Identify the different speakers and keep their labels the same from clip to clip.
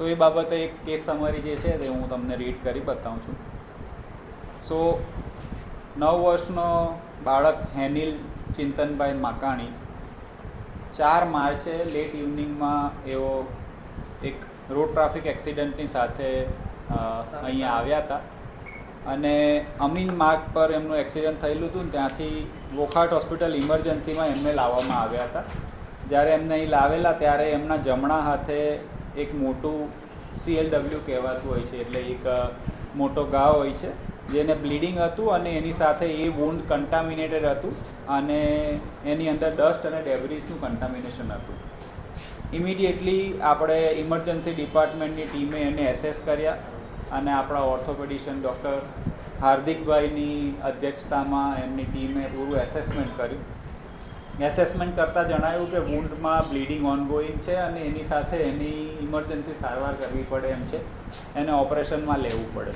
Speaker 1: સો એ બાબતે એક case summary જે છે તે હું તમને રીડ કરી બતાવું છું. સો નવ વર્ષનો બાળક હેનિલ ચિંતનભાઈ માકાણી ચાર માર્ચે લેટ ઇવનિંગમાં એઓ એક રોડ ટ્રાફિક એક્સિડન્ટની સાથે અહીંયા આવ્યા હતા. અને અમીન માર્ગ પર એમનું એક્સિડન્ટ થયેલું હતું ને ત્યાંથી વોખાટ હોસ્પિટલ ઇમરજન્સીમાં એમને લાવવામાં આવ્યા હતા. જ્યારે એમને અહીં લાવેલા ત્યારે એમના જમણા હાથે એક મોટું સીએલડબલ્યુ કહેવાતું હોય છે, એટલે એક મોટો ઘા હોય છે, જેને બ્લીડિંગ હતું અને એની સાથે એ વુન્ડ કન્ટામિનેટેડ હતું અને એની અંદર ડસ્ટ અને ડેબ્રીસનું કન્ટામિનેશન હતું. ઇમિડિયેટલી આપણે ઇમરજન્સી ડિપાર્ટમેન્ટની ટીમે એને એસેસ કર્યા અને આપણા ઓર્થોપેડિશિયન ડૉક્ટર હાર્દિકભાઈની અધ્યક્ષતામાં એમની ટીમે પૂરું એસેસમેન્ટ કર્યું. એસેસમેન્ટ કરતાં જણાવ્યું કે વુન્ડમાં બ્લીડિંગ ઓનગોઈંગ છે અને એની સાથે એની ઇમરજન્સી સારવાર કરવી પડે એમ છે. એને ઓપરેશનમાં લેવું પડે.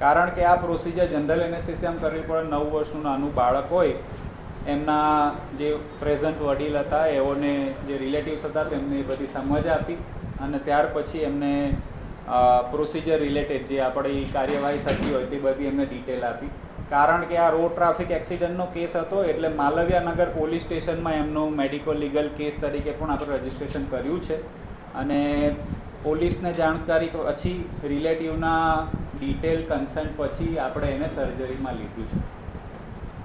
Speaker 1: કારણ કે આ પ્રોસિજર જનરલ એનેસ્થિસિયામાં કરવી પડે. નવ વર્ષનું નાનું બાળક હોય એમના જે પ્રેઝન્ટ વડીલ હતા એઓને જે રિલેટિવ્સ હતા તેમને એ બધી સમજ આપી અને ત્યાર પછી એમને પ્રોસિજર રિલેટેડ જે આપણી કાર્યવાહી થતી હોય તે બધી એમને ડિટેલ આપી. કારણ કે આ રોડ ટ્રાફિક એક્સિડન્ટનો કેસ હતો એટલે માલવ્યાનગર પોલીસ સ્ટેશનમાં એમનો મેડિકો લીગલ કેસ તરીકે પણ આપણે રજીસ્ટ્રેશન કર્યું છે. અને પોલીસને જાણકારી પછી રિલેટિવના ડિટેલ કન્સન્ટ પછી આપણે એને સર્જરીમાં લીધું છે.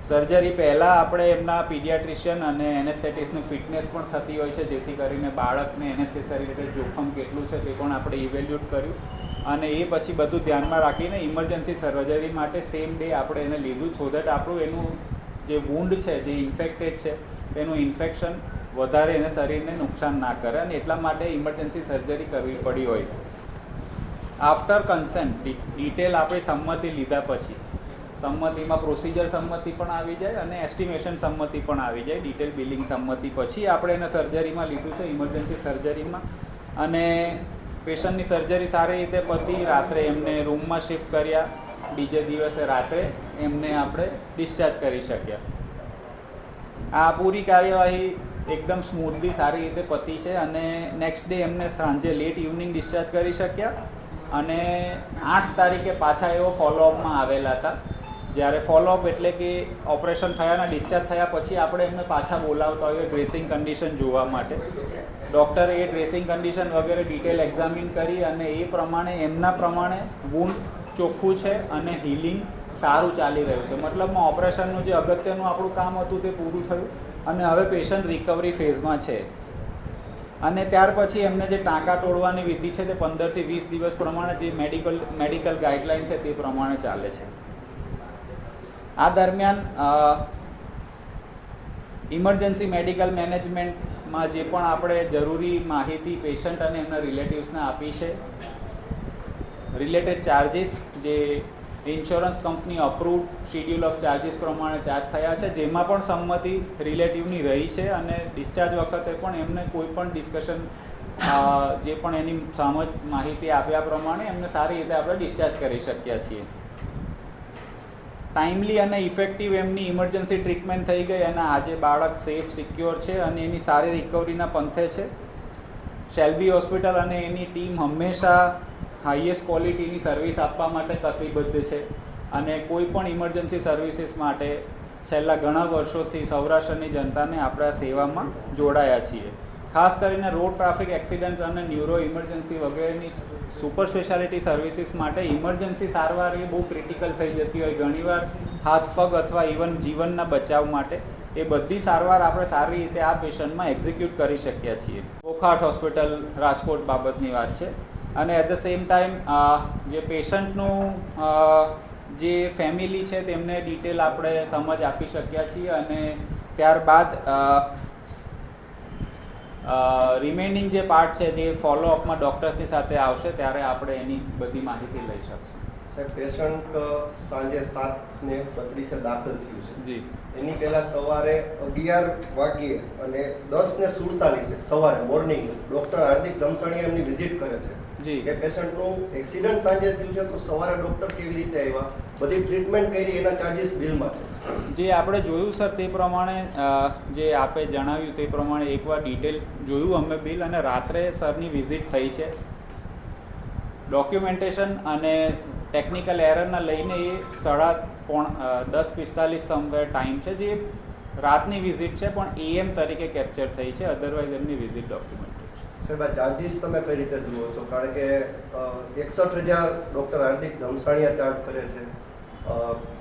Speaker 1: સર્જરી પહેલાં આપણે એમના પીડિયાટ્રિશિયન અને એનેસ્થેટિસની ફિટનેસ પણ થતી હોય છે, જેથી કરીને બાળકને એનેસ્થેસિયા રિલેટેડ જોખમ કેટલું છે તે પણ આપણે ઇવેલ્યુએટ કર્યું. અને એ પછી બધું ધ્યાનમાં રાખીને ઇમરજન્સી સર્જરી માટે સેમ ડે આપણે એને લીધું સો દેટ આપણું એનું જે વુન્ડ છે, જે ઇન્ફેક્ટેડ છે તેનું ઇન્ફેક્શન વધારે એને શરીરને નુકસાન ના કરે અને એટલા માટે ઇમરજન્સી સર્જરી કરવી પડી હોય. આફ્ટર કન્સેન્ટ ડિટેલ આપણે સંમતિ લીધા પછી. સંમતિમાં પ્રોસિજર સંમતિ પણ આવી જાય અને એસ્ટિમેશન સંમતિ પણ આવી જાય. ડિટેલ બિલિંગ સંમતિ પછી આપણે એને સર્જરીમાં લીધું છે ઇમરજન્સી સર્જરીમાં અને પેશન્ટની સર્જરી સારી રીતે પતી, રાત્રે એમને રૂમમાં શિફ્ટ કર્યા, બીજે દિવસે રાત્રે એમને આપણે ડિસ્ચાર્જ કરી શક્યા. આ પૂરી કાર્યવાહી એકદમ સ્મૂથલી સારી રીતે પતી છે અને નેક્સ્ટ ડે એમને સાંજે લેટ ઇવનિંગ ડિસ્ચાર્જ કરી શક્યા અને આઠ તારીખે પાછા એવો ફોલોઅપમાં આવેલા હતા. જ્યારે ફોલોઅપ એટલે કે ઓપરેશન થયાના ડિસ્ચાર્જ થયા પછી આપણે એમને પાછા બોલાવતા હોઈએ ડ્રેસિંગ કન્ડિશન જોવા માટે. ડૉક્ટર એ ડ્રેસિંગ કન્ડિશન વગેરે ડિટેલ એક્ઝામિન કરી અને એ પ્રમાણે, એમના પ્રમાણે વુન્ડ ચોખ્ખું છે અને હિલિંગ સારું ચાલી રહ્યું છે. મતલબમાં ઓપરેશનનું જે અગત્યનું આપણું કામ હતું તે પૂરું થયું અને હવે પેશન્ટ રિકવરી ફેઝમાં છે. અને ત્યાર પછી એમને જે ટાંકા તોડવાની વિધિ છે તે પંદરથી વીસ દિવસ પ્રમાણે જે મેડિકલ મેડિકલ ગાઈડલાઇન છે તે પ્રમાણે ચાલે છે. આ દરમિયાન ઇમરજન્સી મેડિકલ મેનેજમેન્ટમાં જે પણ આપણે જરૂરી માહિતી પેશન્ટ અને એમના રિલેટિવ્સને આપી છે રિલેટેડ ચાર્જિસ જે insurance company approved schedule of charges પ્રમાણે ચાર્જ થયા છે, જેમાં પણ સંમતિ રિલેટિવની રહી છે અને ડિસ્ચાર્જ વખતે પણ એમને કોઈ પણ ડિસ્કશન જે પણ એની સમજ માહિતી આપ્યા પ્રમાણે એમને સારી રીતે આપણે ડિસ્ચાર્જ કરી શક્યા છીએ. ટાઈમલી અને ઇફેક્ટિવ એમની ઇમરજન્સી ટ્રીટમેન્ટ થઈ ગઈ અને આજે બાળક સેફ સિક્યોર છે અને એની સારી રિકવરીના પંથે છે. શેલ્બી હોસ્પિટલ અને એની ટીમ હંમેશા હાઈએસ્ટ ક્વોલિટીની સર્વિસ આપવા માટે કટિબદ્ધ છે અને કોઈ પણ ઇમરજન્સી સર્વિસીસ માટે છેલ્લા ઘણા વર્ષોથી સૌરાષ્ટ્રની જનતાને આપણા સેવામાં જોડાયા છીએ. ખાસ કરીને રોડ ટ્રાફિક એક્સિડન્ટ અને ન્યુરો ઇમરજન્સી વગેરેની સુપર સ્પેશિયાલિટી સર્વિસીસ માટે ઇમરજન્સી સારવાર એ બહુ ક્રિટિકલ થઈ જતી હોય. ઘણીવાર હાથ, પગ અથવા ઇવન જીવનના બચાવ માટે એ બધી સારવાર આપણે સારી રીતે આ પેશન્ટમાં એક્ઝિક્યુટ કરી શક્યા છીએ. ઓખાટ હોસ્પિટલ રાજકોટ બાબતની વાત છે. અને એટ ધ સેમ ટાઈમ જે પેશન્ટનું જે ફેમિલી છે, તેમને ડિટેલ આપણે સમજ આપી શક્યા છીએ અને ત્યારબાદ રિમેઇનિંગ જે પાર્ટ છે તે ફોલોઅપમાં ડૉક્ટર્સની સાથે આવશે, ત્યારે આપણે એની બધી માહિતી લઈ શકશું.
Speaker 2: સાહેબ પેશન્ટ સાંજે સાત ને બત્રીસે દાખલ થયું છે.
Speaker 1: જી.
Speaker 2: એની પહેલાં સવારે અગિયાર વાગ્યે અને દસ ને સુડતાલીસે સવારે મોર્નિંગ ડૉક્ટર હાર્દિક ધમસાણીયા એમની વિઝિટ કરે છે.
Speaker 1: જી.
Speaker 2: એ પેશન્ટનું એક્સિડન્ટ સાંજે થયું છે તો સવારે ડૉક્ટર કેવી રીતે આવ્યા? બધી ટ્રીટમેન્ટ કરી એના ચાર્જિસ બિલમાં છે.
Speaker 1: જે આપણે જોયું સર તે પ્રમાણે જે આપે જણાવ્યું તે પ્રમાણે એકવાર ડિટેલ જોયું અમે બિલ અને રાત્રે સરની વિઝિટ થઈ છે. ડોક્યુમેન્ટેશન અને ટેકનિકલ એરરના લઈને એ સાડા પોણ દસ પિસ્તાલીસ સમવેર ટાઈમ છે જે રાતની વિઝિટ છે પણ એએમ તરીકે કેપ્ચર થઈ છે અધરવાઇઝ એમની વિઝિટ ડોક્યુમેન્ટેડ છે.
Speaker 2: સાહેબ આ ચાર્જીસ તમે કઈ રીતે જુઓ છો? કારણ કે એકસઠ હજાર ડૉક્ટર હાર્દિક ધમસાણીયા ચાર્જ કરે છે.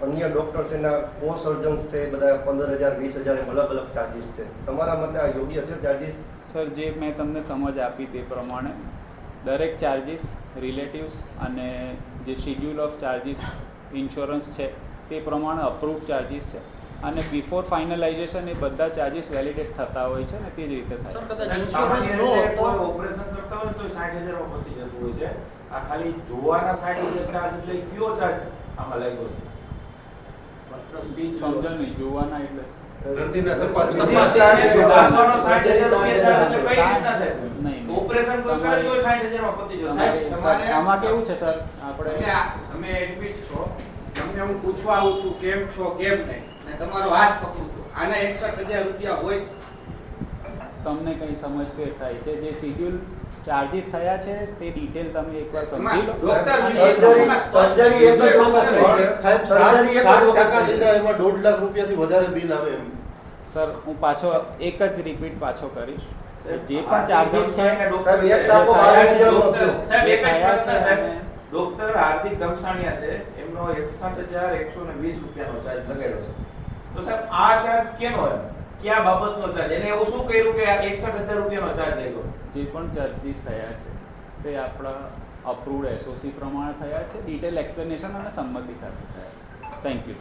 Speaker 2: અન્ય ડૉક્ટર્સ એના કો સર્જન્સ છે બધા પંદર હજાર વીસ હજાર એમ અલગ અલગ ચાર્જીસ છે. તમારા મતે આ યોગ્ય છે ચાર્જીસ
Speaker 1: સર જે મેં તમને સમજ આપી તે પ્રમાણે દરેક ચાર્જિસ રિલેટિવ્સ અને જે શિડ્યુલ ઓફ ચાર્જિસ ઇન્સ્યોરન્સ છે તે પ્રમાણે અપ્રૂવ ચાર્જિસ છે. અને બિફોર ફાઇનલાઇઝેશન એ બધા ચાર્જિસ વેલિડેટ થતા હોય છે ને તે જ રીતે થાય
Speaker 3: ઓપરેશન કરતા હોય તો સાઠ હજારમાં પતી જતું હોય છે. આ ખાલી જોવાના સાઠ હજાર ચાર્જ એટલે કયો ચાર્જ આમાં લાગ્યો છે?
Speaker 1: સમજો નહીં જોવાના એટલે.
Speaker 4: દર્દીના.
Speaker 3: ઓપરેશન કોઈ કરે તો પતી જશે?
Speaker 1: તમારે- આમાં કેવું છે સર? આપણે
Speaker 5: તમે એડમિટ છો. તમને હું પૂછવા આવું છું કેમ છો કેમ નહીં? અને તમારો હાથ પકડું છું. આના એકસઠ હજાર રૂપિયા હોય
Speaker 1: તમને કઈ સમજ ફેર થાય છે? જે શિડ્યુલ ચાર્જિસ થયા છે તે ડિટેલ તમે એકવાર સમજી લો.
Speaker 2: સર્જરી સર્જરી એક જ વખત થઈ છે.
Speaker 4: સાહેબ
Speaker 2: સર્જરી એક જ વખત છે.
Speaker 4: એમાં 1.5 લાખ રૂપિયાથી વધારે બિલ આવે એમ.
Speaker 1: સર હું પાછો એક જ રિપીટ પાછો કરીશ. જે પણ ચાર્જિસ છે
Speaker 2: સાહેબ, એક
Speaker 3: છે.
Speaker 2: ટાંકો
Speaker 1: બાર
Speaker 2: હજારનો
Speaker 3: ડોક્ટર-
Speaker 2: થયો.
Speaker 3: સાહેબ, એક જ પ્રશ્ન, સાહેબ. ડોક્ટર હાર્દિક ધમસાણીયા છે એમનો એકસઠ હજાર એકસો ને વીસ રૂપિયાનો ચાર્જ લગાડ્યો છે. તો સાહેબ આ ચાર્જ કેનો એમ કયા બાબતનો ચાર્જ એને એવું શું કર્યું કે આ એકસઠ હજાર રૂપિયાનો ચાર્જ લાગ્યો
Speaker 1: જે પણ ચાર્જીસ થયા છે, તે આપણા અપ્રુવડ એસઓસી પ્રમાણે થયા છે ડિટેલ એક્સપ્લેનેશન અને સંમતિ સાથે થયા થેન્ક યુ